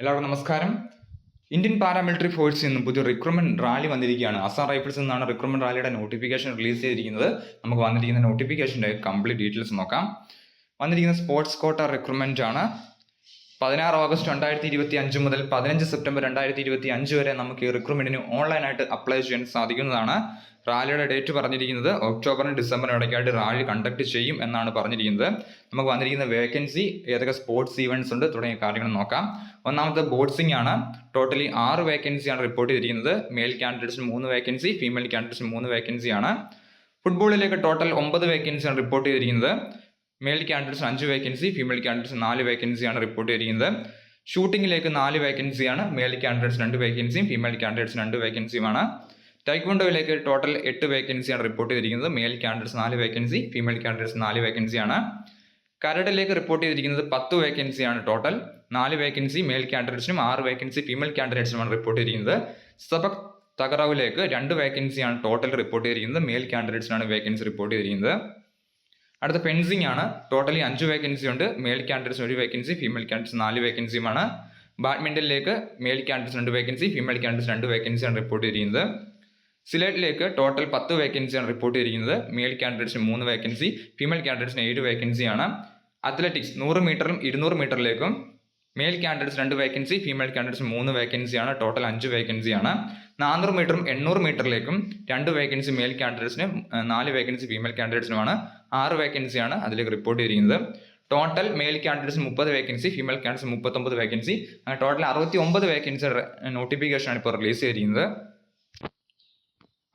എല്ലാവർക്കും നമസ്കാരം. Indian paramilitary ഫോഴ്സിൽ നിന്നും പുതിയ റിക്രൂട്ട്മെന്റ് റാലി വന്നിരിക്കുകയാണ്. അസാം റൈഫിൾസ് നിന്നാണ് റിക്രൂട്ട്മെന്റ് റാലിയുടെ നോട്ടിഫിക്കേഷൻ റിലീസ് ചെയ്തിരിക്കുന്നത്. നമുക്ക് വന്നിരിക്കുന്ന നോട്ടിഫിക്കേഷന്റെ കംപ്ലീറ്റ് ഡീറ്റെയിൽസ് നോക്കാം. വന്നിരിക്കുന്ന സ്പോർട്സ് കോട്ട റിക്രൂട്ട്മെന്റ് ആണ്. പതിനാറ് ഓഗസ്റ്റ് രണ്ടായിരത്തി ഇരുപത്തി അഞ്ച് മുതൽ പതിനഞ്ച് സെപ്റ്റംബർ രണ്ടായിരത്തി ഇരുപത്തി അഞ്ച് വരെ നമുക്ക് ഈ റിക്രൂട്ട്മെന്റിന് ഓൺലൈനായിട്ട് അപ്ലൈ ചെയ്യാൻ സാധിക്കുന്നതാണ്. റാലിയുടെ ഡേറ്റ് പറഞ്ഞിരിക്കുന്നത് ഒക്ടോബറിനും ഡിസംബറിനും ഇടയ്ക്കായിട്ട് റാലി കണ്ടക്ട് ചെയ്യും എന്നാണ് പറഞ്ഞിരിക്കുന്നത്. നമുക്ക് വന്നിരിക്കുന്ന വേക്കൻസി ഏതൊക്കെ സ്പോർട്സ് ഈവന്റ്സ് ഉണ്ട് തുടങ്ങിയ കാര്യങ്ങൾ നോക്കാം. ഒന്നാമത്തെ ബോട്ട്സിംഗ് ആണ്. ടോട്ടലി ആറ് വേക്കൻസിയാണ് റിപ്പോർട്ട് ചെയ്തിരിക്കുന്നത്. മെയിൽ കാൻഡിഡേറ്റ്സിന് മൂന്ന് വേക്കൻസി ഫീമെയിൽ കാൻഡിഡേറ്റ്സിന് മൂന്ന് വേക്കൻസിയാണ് ഫുട്ബോളിലേക്ക് ടോട്ടൽ ഒമ്പത് വേക്കൻസിയാണ് റിപ്പോർട്ട് ചെയ്തിരിക്കുന്നത്. മെയിൽ കാൻഡിഡേറ്റ്സിന് അഞ്ച് വേക്കൻസി ഫീമെയിൽ കാൻഡിഡേറ്റ്സിന് നാല് വേക്കൻസിയാണ് റിപ്പോർട്ട് ചെയ്തിരിക്കുന്നത്. ഷൂട്ടിങ്ങിലേക്ക് നാല് വേക്കൻസിയാണ് മെയിൽ കാൻഡിഡേറ്റ്സ് രണ്ട് വേക്കൻസിയും ഫീമെയിൽ കാൻഡിഡേറ്റ്സ് രണ്ട് വേക്കൻസിയുമാണ് ടൈക്വണ്ടോയിലേക്ക് ടോട്ടൽ എട്ട് വേക്കൻസിയാണ് റിപ്പോർട്ട് ചെയ്തിരിക്കുന്നത്. മെയിൽ കാൻഡിഡേറ്റ്സ് നാല് വേക്കൻസി ഫീമെയിൽ കാൻഡിഡേറ്റ്സ് നാല് വേക്കൻസിയാണ് കരടിലേക്ക് റിപ്പോർട്ട് ചെയ്തിരിക്കുന്നത് പത്ത് വേക്കൻസിയാണ് ടോട്ടൽ നാല് വേക്കൻസി മെയിൽ കാൻഡിഡേറ്റ്സിനും ആറ് വേക്കൻസി ഫീമെയിൽ കാൻഡിഡേറ്റ്സിനുമാണ് റിപ്പോർട്ട് ചെയ്തിരിക്കുന്നത്. സബക് തകറാവിലേക്ക് രണ്ട് വേക്കൻസിയാണ് ടോട്ടൽ റിപ്പോർട്ട് ചെയ്തിരിക്കുന്നത്. മെയിൽ കാൻഡിഡേറ്റ്സിനാണ് വേക്കൻസി റിപ്പോർട്ട് ചെയ്തിരിക്കുന്നത്. അടുത്ത പെൻസിങ് ആണ്. ടോട്ടലി അഞ്ച് വേക്കൻസി ഉണ്ട്. മെയിൽ കാൻഡിഡേറ്റ്സ് ഒരു വേക്കൻസി ഫീമെയിൽ ക്യാൻഡിഡേറ്റ്സ് നാല് വേക്കൻസിയുമാണ് ബാഡ്മിന്റനിലേക്ക് മെയിൽ ക്യാൻഡിഡേറ്റ്സ് രണ്ട് വേക്കൻസി ഫീമെയിൽ ക്യാൻഡിഡേറ്റ്സ് രണ്ട് വേക്കൻസിയാണ് റിപ്പോർട്ട് ചെയ്തിരിക്കുന്നത്. സിലേറ്റിലേക്ക് ടോട്ടൽ പത്ത് വേക്കൻസിയാണ് റിപ്പോർട്ട് ചെയ്തിരിക്കുന്നത്. മെയിൽ ക്യാൻഡിഡേറ്റ്സിന് മൂന്ന് വേക്കൻസി ഫീമെയിൽ ക്യാൻഡിഡേറ്റ്സിന് ഏഴ് വേക്കൻസിയാണ് അത്ലറ്റിക്സ് നൂറ് മീറ്ററും ഇരുന്നൂറ് മീറ്ററിലേക്കും മെയിൽ കാൻഡിഡേറ്റ്സ് രണ്ട് വേക്കൻസി ഫീമെയിൽ കാൻഡിഡേറ്റ്സ് മൂന്ന് വേക്കൻസിയാണ് ടോട്ടൽ അഞ്ച് വേക്കൻസിയാണ് നാനൂറ് മീറ്ററും എണ്ണൂറ് മീറ്ററിലേക്കും രണ്ട് വേക്കൻസി മെയിൽ കാൻഡിഡേറ്റ്സിന് നാല് വേക്കൻസി ഫീമെയിൽ കാൻഡിഡേറ്റ്സിനുമാണ് ആറ് വേക്കൻസിയാണ് അതിലേക്ക് റിപ്പോർട്ട് ചെയ്തിരിക്കുന്നത്. ടോട്ടൽ മെയിൽ കാൻഡിഡേറ്റ്സ് മുപ്പത് വേക്കൻസി ഫീമെയിൽ കാൻഡിഡേറ്റ്സ് മുപ്പത്തൊമ്പത് വേക്കൻസി ടോട്ടൽ അറുപത്തി ഒമ്പത് വേക്കൻസി നോട്ടിഫിക്കേഷനാണ് ഇപ്പോൾ റിലീസ് ചെയ്തിരിക്കുന്നത്.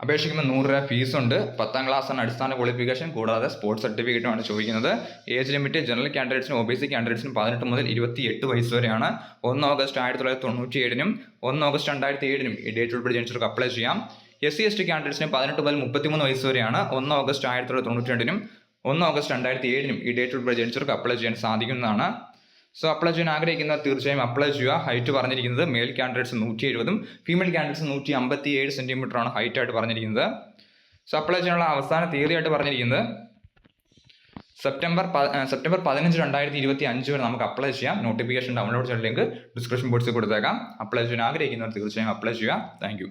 അപേക്ഷിക്കുമ്പോൾ നൂറ് രൂപ ഫീസുണ്ട്. പത്താം ക്ലാസ്സാണ് അടിസ്ഥാന ക്വാളിഫിക്കേഷൻ കൂടാതെ സ്പോർട്സ് സർട്ടിഫിക്കറ്റുമാണ് ചോദിക്കുന്നത്. ഏജ് ലിമിറ്റ് ജനറൽ കാൻഡിഡേറ്റ്സിനും ഒ ബി സി കാൻഡിഡേറ്റ്സിനും പതിനെട്ട് മുതൽ ഇരുപത്തി എട്ട് വയസ്സ് വരെയാണ്. ഒന്ന് ഓഗസ്റ്റ് ആയിരത്തി തൊള്ളായിരത്തി തൊണ്ണൂറ്റി ഏഴിനും ഒന്ന് ഓഗസ്റ്റ് രണ്ടായിരത്തി ഏഴിനും ഈ ഡേറ്റ് ഉൾപ്പെടെ ജനിച്ചവർക്ക് അപ്ലൈ ചെയ്യാം. എസ് സി എസ് ടി കാൻഡിഡേറ്റ്സിന് പതിനെട്ട് മുതൽ മുപ്പത്തിമൂന്ന് വയസ്സ് വരെയാണ്. ഒന്ന് ഓഗസ്റ്റ് ആയിരത്തി തൊള്ളായിരത്തി തൊണ്ണൂറ്റി രണ്ടിനും ഒന്ന് ഓഗസ്റ്റ് രണ്ടായിരത്തി ഏഴിനും ഈ ഡേറ്റ് ഉൾപ്പെടെ ജനിച്ചവർക്ക് അപ്ലൈ ചെയ്യാൻ സാധിക്കുന്നതാണ്. സോ അപ്ലൈ ചെയ്യാൻ ആഗ്രഹിക്കുന്ന തീർച്ചയായും അപ്ലൈ ചെയ്യുക. ഹൈറ്റ് പറഞ്ഞിരിക്കുന്നത് മെയിൽ കാൻഡിഡേറ്റ്സ് നൂറ്റി എഴുപതും ഫീമെയിൽ കാൻഡിഡേറ്റ്സ് നൂറ്റി അമ്പത്തി ഏഴ് സെന്റിമീറ്റർ ആണ് ഹൈറ്റ് ആയിട്ട് പറഞ്ഞിരിക്കുന്നത്. സോ അപ്ലൈ ചെയ്യാനുള്ള അവസാന തീയതി ആയിട്ട് പറഞ്ഞിരിക്കുന്നത് സെപ്റ്റംബർ സെപ്റ്റംബർ പതിനഞ്ച് രണ്ടായിരത്തി ഇരുപത്തി അഞ്ച് വരെ നമുക്ക് അപ്ലൈ ചെയ്യാം. നോട്ടിഫിക്കേഷൻ ഡൗൺലോഡ് ചെയ്യാൻ ലിങ്ക് ഡിസ്ക്രിപ്ഷൻ ബോക്സിൽ കൊടുത്തേക്കാം. അപ്ലൈ ചെയ്യാൻ ആഗ്രഹിക്കുന്നവർ തീർച്ചയായും അപ്ലൈ ചെയ്യുക. താങ്ക്